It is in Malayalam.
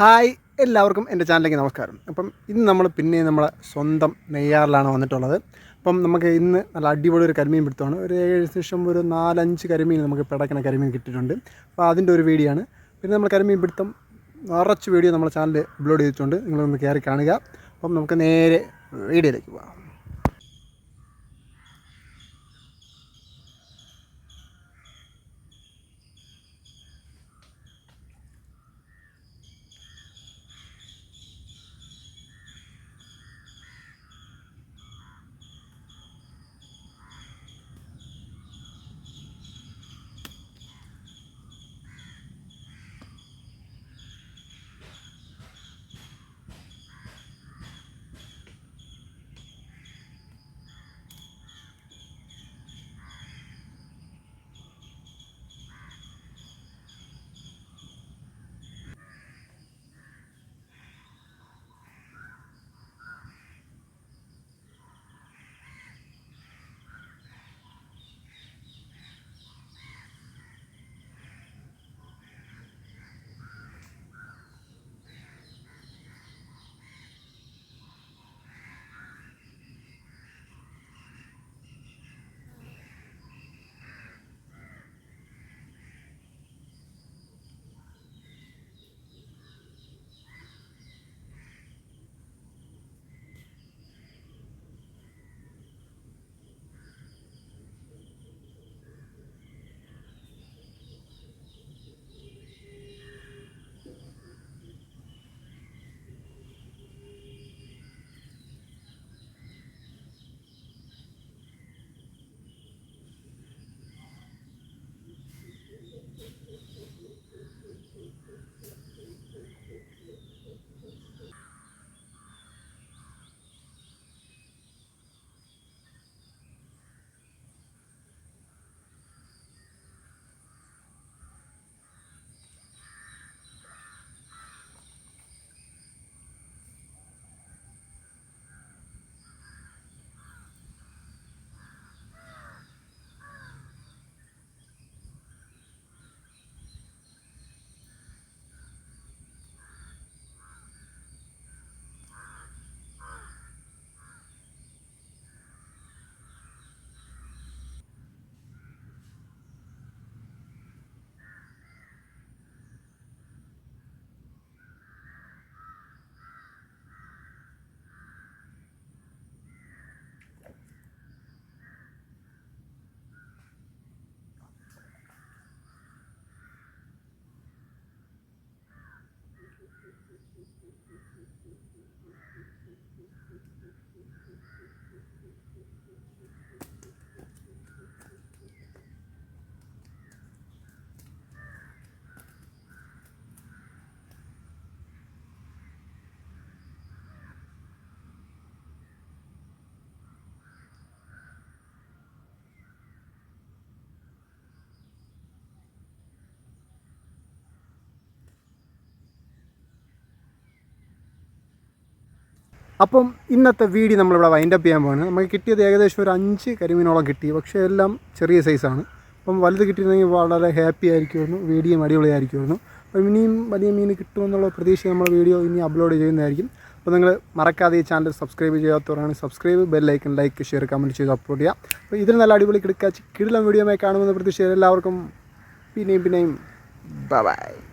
ഹായ് എല്ലാവർക്കും എന്റെ ചാനലിലേക്ക് നമസ്കാരം. അപ്പം ഇന്ന് നമ്മൾ പിന്നെ നമ്മളെ സ്വന്തം നെയ്യാറിലാണ് വന്നിട്ടുള്ളത്. അപ്പം നമുക്ക് ഇന്ന് നല്ല അടിപൊളി ഒരു കരിമീൻ പിടുത്തമാണ്. ഒരു ഏകദേശം ഒരു നാലഞ്ച് കരിമീൻ നമുക്ക് പിടക്കണ കരിമീൻ കിട്ടിയിട്ടുണ്ട്. അപ്പോൾ അതിന്റെ ഒരു വീഡിയോ ആണ്. പിന്നെ നമ്മൾ കരിമീൻ പിടുത്തം നിറച്ച് വീഡിയോ നമ്മളെ ചാനലിൽ അപ്ലോഡ് ചെയ്തിട്ടുണ്ട്. നിങ്ങളൊന്ന് കയറി കാണുക. അപ്പം നമുക്ക് നേരെ വീഡിയോയിലേക്ക് പോകാം അപ്പം ഇന്നത്തെ വീഡിയോ നമ്മളിവിടെ വൈൻഡപ്പ് ചെയ്യാൻ പോകുന്നത് നമുക്ക് കിട്ടിയത് ഏകദേശം ഒരു അഞ്ച് കരിമീനോളം കിട്ടി. പക്ഷേ എല്ലാം ചെറിയ സൈസാണ് അപ്പം വലുത് കിട്ടിയിരുന്നെങ്കിൽ വളരെ ഹാപ്പി ആയിരിക്കുമായിരുന്നു. വീഡിയോയും അടിപൊളിയായിരിക്കുമായിരുന്നു. അപ്പം ഇനിയും വലിയ മീൻ കിട്ടുമെന്നുള്ള പ്രതീക്ഷ നമ്മൾ വീഡിയോ ഇനി അപ്ലോഡ് ചെയ്യുന്നതായിരിക്കും. അപ്പോൾ നിങ്ങൾ മറക്കാതെ ഈ channel subscribe ചെയ്യാത്തവരാണ് subscribe bell icon like share comment ചെയ്ത് അപ്ലോഡ് ചെയ്യാം അപ്പോൾ ഇതിന് നല്ല അടിപൊളി കിടക്കാച്ച് കിടിലം വീഡിയോ കാണുമെന്ന് പ്രതീക്ഷ എല്ലാവർക്കും പിന്നെയും പിന്നെയും. ബൈ